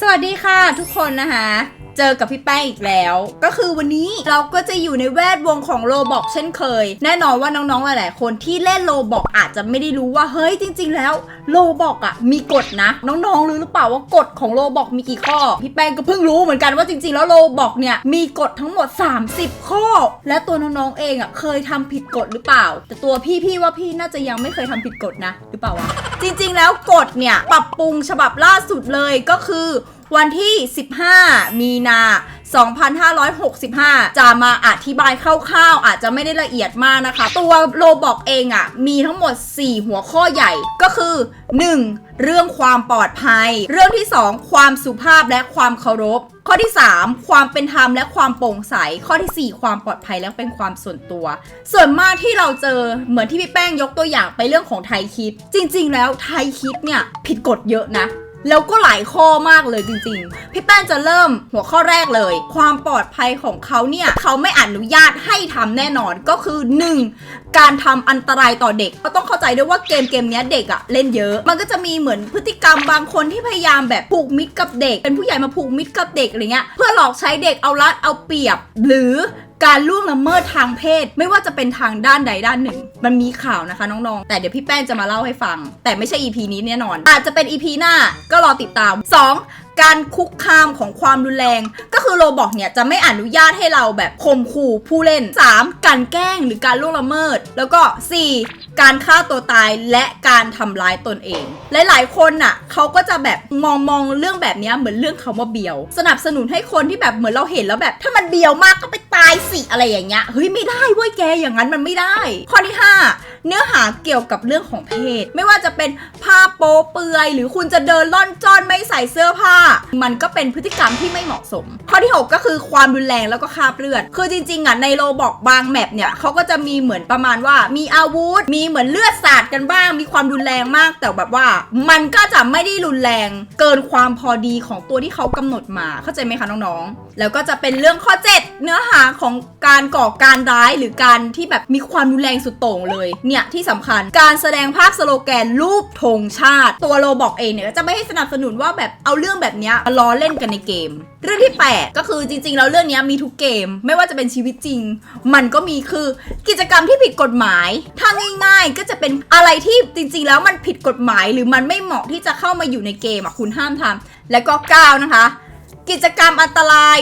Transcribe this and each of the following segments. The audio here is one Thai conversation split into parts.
สวัสดีค่ะทุกคนนะคะ เจอกับพี่แป้งอีกแล้ว ก็คือวันนี้เราก็จะอยู่ในแวดวงของโลบอกเช่นเคย แน่นอนว่าน้องๆหลายๆคนที่เล่นโลบอกอาจจะไม่ได้รู้ว่าเฮ้ยจริง ๆ แล้วโลบอกอะมีกฎนะ น้องๆรู้หรือเปล่าว่ากฎของโลบอกมีกี่ข้อ พี่แป้งก็เพิ่งรู้เหมือนกันว่าจริง ๆ แล้วโลบอกเนี่ยมีกฎทั้งหมด 30 ข้อ และตัวน้องๆเองอะเคยทำผิดกฎหรือเปล่า แต่ตัวพี่พี่ว่าพี่น่าจะยังไม่เคยทำผิดกฎนะ หรือเปล่าวะจริง ๆ แล้วกฎเนี่ยปรับปรุงฉบับล่าสุดเลยก็คือ วันที่ 15 มีนา 2565 จะมาอธิบายคร่าวๆ อาจจะไม่ได้ละเอียดมากนะคะ ตัวโลบอกเองอะ่ะ มีทั้งหมด 4 หัวข้อใหญ่ก็คือ 1. เรื่องความปลอดภัย เรื่องที่ 2 ความสุภาพและความเคารพ ข้อที่ 3 ความเป็นธรรมและความโปร่งใส ข้อทีสี่4 ความปลอดภัยและเป็นความส่วนตัว ส่วนมากที่เราเจอเหมือนที่พี่แป้งยกตัวอย่างไปเรื่องของไทยคิด จริง ๆ แล้วไทยคิดเนี่ยผิดกฎเยอะนะ แล้วก็หลายข้อมากเลยจริงๆ พี่แป้งจะเริ่มหัวข้อแรกเลย ความปลอดภัยของเขาเนี่ยเขาไม่อนุญาตให้ทำแน่นอนก็คือ 1. การทำอันตรายต่อเด็กก็ต้องเข้าใจด้วยว่าเกมเกมเนี้ยเด็กอะเล่นเยอะ มันก็จะมีเหมือนพฤติกรรมบางคนที่พยายามแบบผูกมิตรกับเด็ก เป็นผู้ใหญ่มาผูกมิตรกับเด็กอะไรเงี้ยเพื่อหลอกใช้เด็กเอารัดเอาเปรียบ หรือการล่วงละเมิดทางเพศ ไม่ว่าจะเป็นทางด้านใดด้านหนึ่ง มันมีข่าวนะคะน้องๆ แต่เดี๋ยวพี่แป้งจะมาเล่าให้ฟัง แต่ไม่ใช่ EP นี้แน่นอน อาจจะเป็น EP หน้าก็รอติดตาม 2. การคุกคามของความรุนแรง ก็คือโรบอกเนี่ยจะไม่อนุญาตให้เราแบบข่มขู่ผู้เล่น 3. การแกล้งหรือการล่วงละเมิด แล้วก็ 4. การฆ่าตัวตายและการทำร้ายตนเอง หลายๆคนน่ะเขาก็จะแบบมองมองเรื่องแบบนี้เหมือนเรื่องคำว่าเบียว สนับสนุนให้คนที่แบบเหมือนเราเห็นแล้วแบบ ถ้ามันเบียวมากก็ไปตายสิอะไรอย่างเงี้ยเฮ้ยไม่ได้เว้ยแกอย่างนั้นมันไม่ได้ ข้อที่ 5 เนื้อหาเกี่ยวกับเรื่องของเพศ ไม่ว่าจะเป็นผ้าโป๊เปลือย หรือคุณจะเดินล่อนจ้อนไม่ใส่เสื้อผ้า มันก็เป็นพฤติกรรมที่ไม่เหมาะสม ข้อที่ 6 ก็คือความรุนแรงแล้วก็คาบเลือด คือจริงๆอะในโลบอกบางแมปเนี่ยเขาก็จะมีเหมือนประมาณว่า มีอาวุธ มีเหมือนเลือดสาดกันบ้าง มีความรุนแรงมากแต่แบบว่า มันก็จะไม่ได้รุนแรงเกินความพอดีของตัวที่เขากำหนดมาเข้าใจไหมคะน้องๆ แล้วก็จะเป็นเรื่องข้อ 7 เนื้อหาของการก่อการร้ายหรือการที่แบบมีความรุนแรงสุดโต่งเลยเนี่ยที่สำคัญการแสดงภาพสโลแกนรูปธงชาติ ตัวโลบอกเองเนี่ยก็จะไม่ให้สนับสนุนว่าแบบเอาเรื่องแบบนี้มาล้อเล่นกันในเกม เรื่องที่ 8 ก็คือจริงๆแล้วเรื่องนี้มีทุกเกม ไม่ว่าจะเป็นชีวิตจริง มันก็มีคือกิจกรรมที่ผิดกฎหมายถ้าง่ายๆก็จะเป็นอะไรที่จริงๆ แล้วมันผิดกฎหมายหรือมันไม่เหมาะที่จะเข้ามาอยู่ในเกมอะคุณห้ามทำและก็9นะคะกิจกรรมอันตราย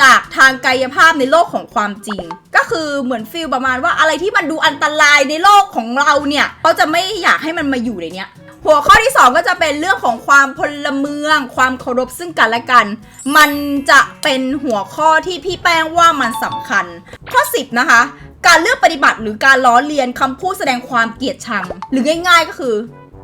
จากทางกายภาพในโลกของความจริง ก็คือเหมือนฟีลประมาณว่าอะไรที่มันดูอันตรายในโลกของเราเนี่ยเขาจะไม่อยากให้มันมาอยู่ในเนี้ยหัวข้อที่ 2 ก็จะเป็นเรื่องของความพลเมือง ความเคารพซึ่งกันและกัน มันจะเป็นหัวข้อที่พี่แป้งว่ามันสำคัญ ข้อ 10 นะคะ การเลือกปฏิบัติหรือการล้อเลียนคำพูดแสดงความเกลียดชัง หรือง่าย ๆ ก็คือ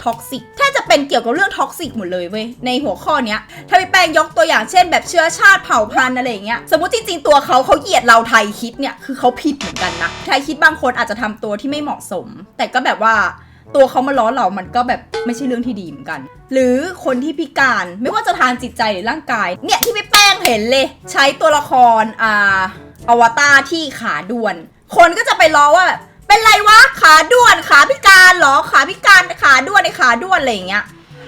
ท็อกซิกถ้าจะเป็นเกี่ยวกับเรื่องท็อกซิกหมดเลยเว้ยในหัวข้อเนี้ยถ้าพี่แป้งยกตัวอย่างเช่น แบบเชื้อชาติเผ่าพันธุ์อะไรอย่างเงี้ยสมมติจริงๆตัวเขาเขาเหยียดเราไทยคิดเนี่ยคือเขาผิดเหมือนกันนะไทยคิดบางคนอาจจะทำตัวที่ไม่เหมาะสม แต่ก็แบบว่าตัวเขามาล้อเรามันก็แบบไม่ใช่เรื่องที่ดีเหมือนกัน หรือคนที่พิการไม่ว่าจะทางจิตใจหรือร่างกาย เนี่ยที่พี่แป้งเห็นเลย ใช้ตัวละครอ่าอวตารที่ขาด่วน คนก็จะไปล้อว่าแบบเป็นไรวะขาด่วนขาพิการเหรอ ขาพิการ ขาด่วนในขาด่วนอะไรอย่างเงี้ย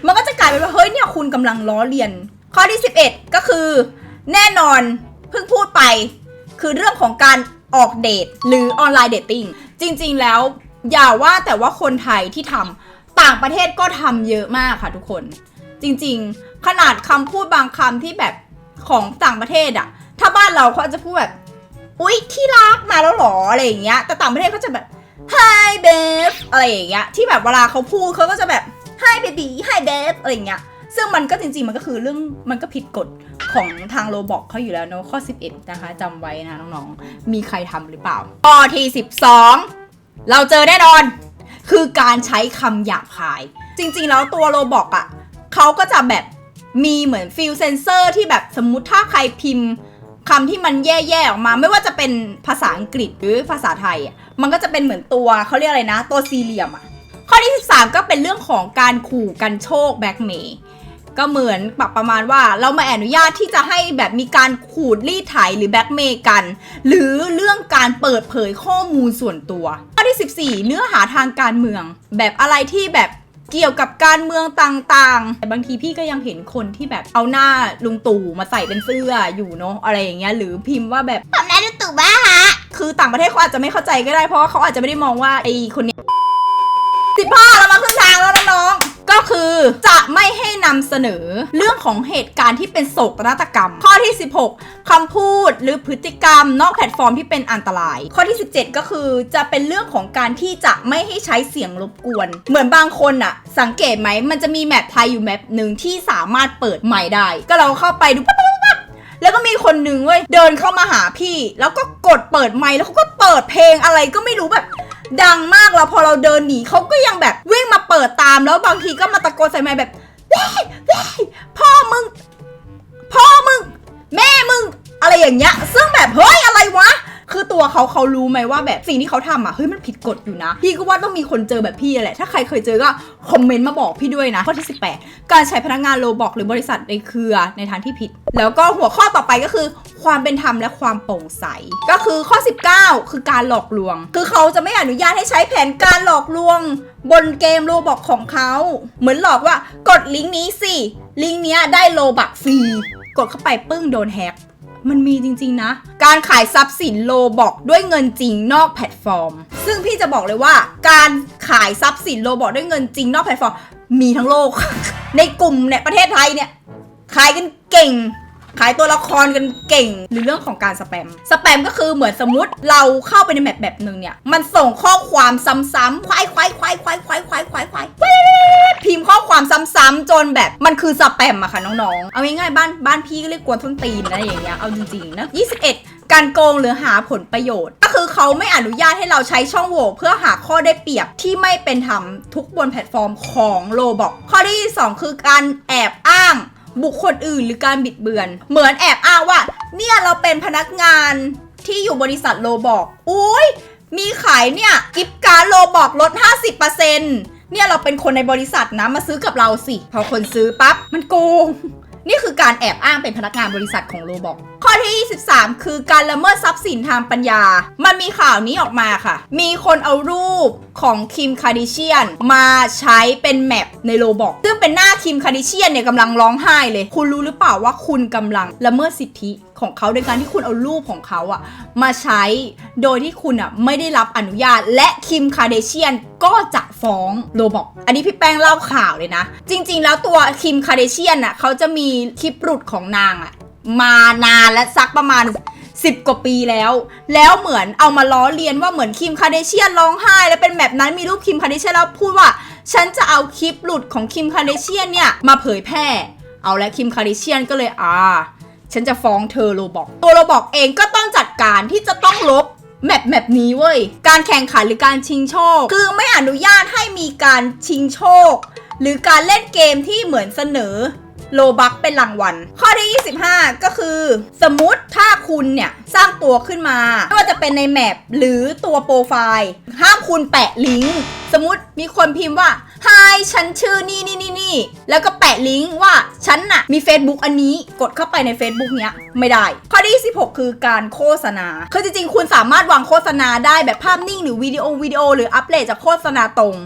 มันก็จะกลายเป็นว่าเฮ้ยเนี่ยคุณกำลังล้อเลียน ข้อที่ 11 ก็คือ แน่นอนเพิ่งพูดไป คือเรื่องของการออกเดทหรือออนไลน์เดทติ้งจริง ๆ แล้วอย่าว่าแต่ว่าคนไทยที่ทำต่างประเทศก็ทำเยอะมากค่ะทุกคน จริง ๆ ขนาดคำพูดบางคำที่แบบของต่างประเทศอะถ้าบ้านเราเขาจะพูดแบบ อุ๊ยที่รักมาแล้วหรออะไรอย่างเงี้ย แต่ต่างประเทศเขาจะแบบ hi babe อะไรอย่างเงี้ยที่แบบเวลาเขาพูดเขาก็จะแบบ hi baby hi babe อะไรอย่างเงี้ยซึ่งมันก็จริงๆ มันก็คือเรื่องมันก็ผิดกฎของทางโรบอกเขาอยู่แล้วเนอะข้อ 11 นะคะจำไว้นะน้องๆ มีใครทำหรือเปล่า ข้อที่ 12 เราเจอแน่นอน คือการใช้คำหยาบคาย จริงๆ แล้วตัวโรบอกอะ่ะเขาก็จะแบบมีเหมือนฟิลเซนเซอร์ที่แบบสมมุติถ้าใครพิมพ์ คำที่มันแย่ๆออกมา ไม่ว่าจะเป็นภาษาอังกฤษหรือภาษาไทยอะมันก็จะเป็นเหมือนตัวเขาเรียกอะไรนะ ตัวสี่เหลี่ยมอะข้อที่ 13 ก็เป็นเรื่องของการขู่กันโชคแบ็กเมย์ก็เหมือนแบบประมาณว่าเราม่อนุญาตที่จะให้แบบมีการขูดรีดไถหรือแบ็กเมย์กัน หรือเรื่องการเปิดเผยข้อมูลส่วนตัว ข้อที่ 14 เนื้อหาทางการเมือง แบบอะไรที่แบบ เกี่ยวกับการเมืองต่างๆ แต่บางทีพี่ก็ยังเห็นคนที่แบบเอาหน้าลุงตู่มาใส่เป็นเสื้ออยู่เนาะอะไรอย่างเงี้ยหรือพิมพ์ว่าแบบผมนายลุงตู่บ้าฮะคือต่างประเทศเขาอาจจะไม่เข้าใจก็ได้เพราะว่าเขาอาจจะไม่ได้มองว่าไอ้คนเนี้สิบห้าเรามาขึ้นทางแล้วน้องๆก็คือ จะไม่ให้นำเสนอเรื่องของเหตุการณ์ที่เป็นโศกนาฏกรรม ข้อที่ 16คำพูดหรือพฤติกรรม นอกแพลตฟอร์มที่เป็นอันตราย ข้อที่ 17 ก็คือจะเป็นเรื่องของการที่จะไม่ให้ใช้เสียงรบกวน เหมือนบางคนอะสังเกตไหมมันจะมีแมปไทยอยู่แมปหนึ่งที่สามารถเปิดใหม่ได้ ก็เราเข้าไปดูแล้วก็มีคนหนึ่งเว้ยเดินเข้ามาหาพี่ แล้วก็กดเปิดไมค์แล้วเขาก็เปิดเพลงอะไรก็ไม่รู้แบบ ดังมากแล้วพอเราเดินหนีเขาก็ยังแบบวิ่งมาเปิดตามแล้วบางทีก็มาตะโกนใส่ไมค์แบบเว้ยเว้ยพ่อมึง พ่อมึง แม่มึง อะไรอย่างเงี้ย ซึ่งแบบเฮ้ยอะไรวะ คือตัวเขาเขารู้ไหมว่าแบบสิ่งที่เขาทำอะเฮ้ยมันผิดกฎอยู่นะ พี่ก็ว่าต้องมีคนเจอแบบพี่แหละถ้าใครเคยเจอก็คอมเมนต์มาบอกพี่ด้วยนะข้อที่ 18 การใช้พนักงานโลบอกหรือบริษัทในเครือในทางที่ผิด แล้วก็หัวข้อต่อไปก็คือ ความเป็นธรรมและความโปร่งใส ก็คือข้อ 19 คือการหลอกลวง คือเขาจะไม่อนุญาตให้ใช้แผนการหลอกลวง บนเกมโลบอกของเขา เหมือนหลอกว่ากดลิงก์นี้สิลิงก์เนี้ยได้โลบักฟรีกดเข้าไปปึ้งโดนแฮก มันมีจริงๆนะ การขายทรัพย์สินโลบอกด้วยเงินจริงนอกแพลตฟอร์ม ซึ่งพี่จะบอกเลยว่า การขายทรัพย์สินโลบอกด้วยเงินจริงนอกแพลตฟอร์มมีทั้งโลก ในกลุ่มเนี่ยประเทศไทยเนี่ยขายกันเก่ง ขายตัวละครกันเก่ง หรือเรื่องของการสแปม สแปมก็คือเหมือนสมมติเราเข้าไปในแมปแบบหนึ่งเนี่ย มันส่งข้อความซ้ำๆควายควายควายควายควายควายควายควายพิมพ์ข้อความซ้ำๆจนแบบมันคือสแปมอะค่ะน้องๆ เอาง่ายๆบ้านบ้านพี่ก็เรียกกวนส้นตีนนะอย่างเงี้ย เอาจริงๆนะ21การโกงหรือหาผลประโยชน์ ก็คือเขาไม่อนุญาตให้เราใช้ช่องโหว่เพื่อหาข้อได้เปรียบที่ไม่เป็นธรรมทุกบนแพลตฟอร์มของโลบอกข้อที่ 2 คือการแอบอ้าง บุคคลอื่นหรือการบิดเบือน เหมือนแอบอ้างว่า เนี่ยเราเป็นพนักงานที่อยู่บริษัทโลบอกอุ้ยมีขายเนี่ยกิฟต์การดโลบอกลด 50%เนี่ยเราเป็นคนในบริษัทนะมาซื้อกับเราสิ พอคนซื้อปั๊บมันโกง นี่คือการแอบอ้างเป็นพนักงานบริษัทของโลบอก ข้อที่ 23 คือการละเมิดทรัพย์สินทางปัญญา มันมีข่าวนี้ออกมาค่ะ มีคนเอารูปของคิมคาดิเชียนมาใช้เป็นแมปในโลบอกซึ่งเป็นหน้าคิมคาดิเชียนเนี่ยกำลังร้องไห้เลย คุณรู้หรือเปล่าว่าคุณกำลังละเมิดสิทธิของเขาโดยการที่คุณเอารูปของเขาอะมาใช้โดยที่คุณอะไม่ได้รับอนุญาต และคิมคาเดเชียนก็จะฟ้องโรบอก อันนี้พี่แป้งเล่าข่าวเลยนะ จริง ๆ แล้วตัวคิมคาเดเชียนอะเขาจะมีคลิปหลุดของนางอะ มานานและสักประมาณ 10 กว่าปีแล้ว แล้วเหมือนเอามาล้อเลียนว่าเหมือนคิมคาเดเชียนร้องไห้ แล้วเป็นแบบนั้นมีรูปคิมคาเดเชียนแล้วพูดว่า ฉันจะเอาคลิปหลุดของคิมคาเดเชียนเนี่ยมาเผยแพร่ เอาและคิมคาเดเชียนก็เลยอ่าฉันจะฟ้องเธอโรบอก ตัวโรบอกเองก็ต้องจัดการที่จะต้องลบแมปแมปนี้เว้ย การแข่งขันหรือการชิงโชค คือไม่อนุญาตให้มีการชิงโชค หรือการเล่นเกมที่เหมือนเสนอ โลบักเป็นรางวัล ข้อที่ 25 ก็คือ สมมติถ้าคุณเนี่ย สร้างตัวขึ้นมา ไม่ว่าจะเป็นในแมปหรือตัวโปรไฟล์ ห้ามคุณแปะลิงก์สมมติมีคนพิมพ์ว่า Hi ฉันชื่อนี่นี่นี่นี่ แล้วก็แปะลิงก์ว่าฉันน่ะมี Facebook อันนี้ กดเข้าไปใน Facebook เนี้ยไม่ได้ ข้อที่ 16 คือการโฆษณา คือจริงๆ คุณสามารถวางโฆษณาได้แบบภาพนิ่งหรือวิดีโอวิดีโอหรืออัปเดตจากโฆษณาตรง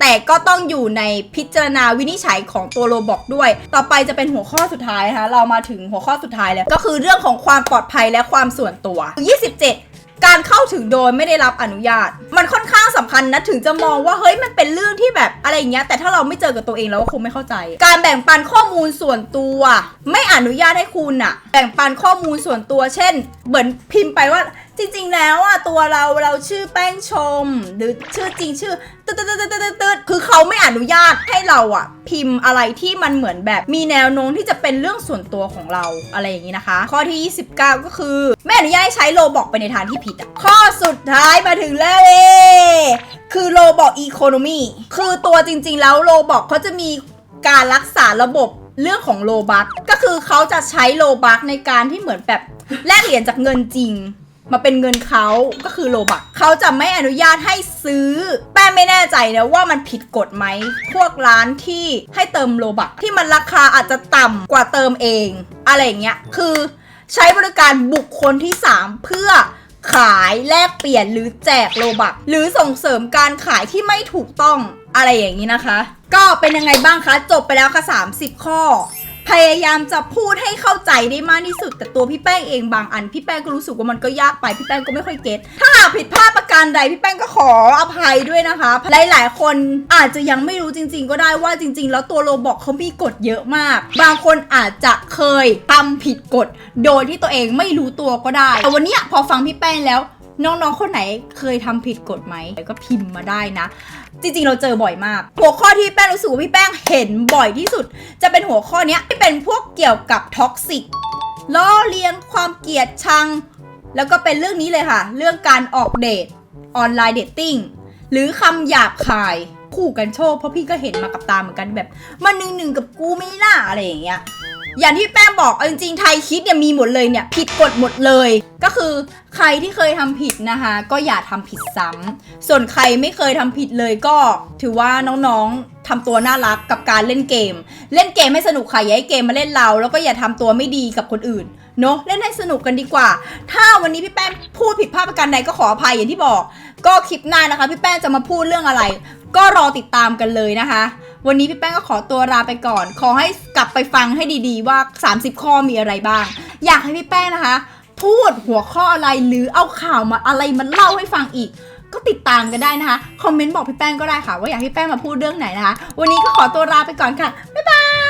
แต่ก็ต้องอยู่ในพิจารณาวินิจฉัยของตัวโรบอกด้วย ต่อไปจะเป็นหัวข้อสุดท้ายนะคะ เรามาถึงหัวข้อสุดท้ายแล้ว ก็คือเรื่องของความปลอดภัยและความส่วนตัว 27การเข้าถึงโดยไม่ได้รับอนุญาต มันค่อนข้างสำคัญนะถึงจะมองว่าเฮ้ยมันเป็นเรื่องที่แบบอะไรอย่างเงี้ยแต่ถ้าเราไม่เจอกับตัวเองเราก็คงไม่เข้าใจ การแบ่งปันข้อมูลส่วนตัว ไม่อนุญาตให้คุณอะแบ่งปันข้อมูลส่วนตัว เช่นเหมือนพิมพ์ไปว่า จริงๆ แล้วอะตัวเราเราชื่อแป้งชม หรือชื่อจริงชื่อตึ๊ดตึ๊ดตึ๊ดตึ๊ดตืดคือเขาไม่อนุญาตให้เราอะ พิมพ์อะไรที่มันเหมือนแบบมีแนวโน้มที่จะเป็นเรื่องส่วนตัวของเราอะไรอย่างนี้นะคะ ข้อที่ 29 ก็คือ ไม่อนุญาตให้ใช้โลบอกไปในทางที่ผิดอะข้อสุดท้ายมาถึงแล้วเว้ยคือโลบอกอีโคโนมีคือตัวจริง ๆ แล้วโลบอกเขาจะมีการรักษาระบบเรื่องของโลบัคก็คือเขาจะใช้โลบัคในการที่เหมือนแบบแลกเหรียญจากเงินจริง มาเป็นเงินเขาก็คือโลบักเขาจะไม่อนุญาตให้ซื้อ แป้งไม่แน่ใจนะว่ามันผิดกฎไหม พวกร้านที่ให้เติมโลบักที่มันราคาอาจจะต่ำกว่าเติมเอง อะไรอย่างเงี้ย คือใช้บริการบุคคลที่ 3 เพื่อขายแลกเปลี่ยนหรือแจกโลบักหรือส่งเสริมการขายที่ไม่ถูกต้องอะไรอย่างนี้นะคะ ก็เป็นยังไงบ้างคะ จบไปแล้วค่ะ 30 ข้อ พยายามจะพูดให้เข้าใจได้มากที่สุด แต่ตัวพี่แป้งเองบางอัน พี่แป้งก็รู้สึกว่ามันก็ยากไปพี่แป้งก็ไม่ค่อยเก็ตถ้าผิดพลาดประการใดพี่แป้งก็ขออภัยด้วยนะคะ หลาย ๆ คนอาจจะยังไม่รู้จริง ๆ ก็ได้ว่าจริง ๆ แล้วตัวโรบอกเขามีกฎเยอะมาก บางคนอาจจะเคยทำผิดกฎโดยที่ตัวเองไม่รู้ตัวก็ได้แต่วันนี้พอฟังพี่แป้งแล้ว น้องๆ คนไหนเคยทำผิดกฎไหมก็พิมพ์มาได้นะ จริงๆ เราเจอบ่อยมาก หัวข้อที่แป้งรู้สึกว่าพี่แป้งเห็นบ่อยที่สุด จะเป็นหัวข้อนี้ที่เป็นพวกเกี่ยวกับท็อกซิกล้อเลียนความเกลียดชัง แล้วก็เป็นเรื่องนี้เลยค่ะ เรื่องการออกเดทออนไลน์เดทติ้งหรือคำหยาบคายคู่กันโชคเพราะพี่ก็เห็นมากับตาเหมือนกันแบบมาหนึ่งหนึ่งกับกูไม่น่าอะไรอย่างเงี้ย อย่างที่แป้งบอกเอาจริงๆไทยคิดเนี่ยมีหมดเลยเนี่ยผิดกฎหมดเลย ก็คือใครที่เคยทำผิดนะคะ ก็อย่าทำผิดซ้ำส่วนใครไม่เคยทำผิดเลยก็ถือว่าน้องๆทำตัวน่ารักกับการเล่นเกม เล่นเกมให้สนุกค่ะอย่าให้เกมมาเล่นเรา แล้วก็อย่าทำตัวไม่ดีกับคนอื่นเนาะเล่นให้สนุกกันดีกว่า ถ้าวันนี้พี่แป้งพูดผิดพลาดประการใดก็ขออภัยอย่างที่บอก ก็คลิปหน้านะคะ พี่แป้งจะมาพูดเรื่องอะไร ก็รอติดตามกันเลยนะคะ วันนี้พี่แป้งก็ขอตัวลาไปก่อน ขอให้กลับไปฟังให้ดีๆว่า 30 ข้อมีอะไรบ้าง อยากให้พี่แป้งนะคะ พูดหัวข้ออะไรหรือเอาข่าวมาอะไรมาเล่าให้ฟังอีก ก็ติดตามกันได้นะคะ คอมเมนต์บอกพี่แป้งก็ได้ค่ะ ว่าอยากให้พี่แป้งมาพูดเรื่องไหนนะคะ วันนี้ก็ขอตัวลาไปก่อนค่ะ บ๊ายบาย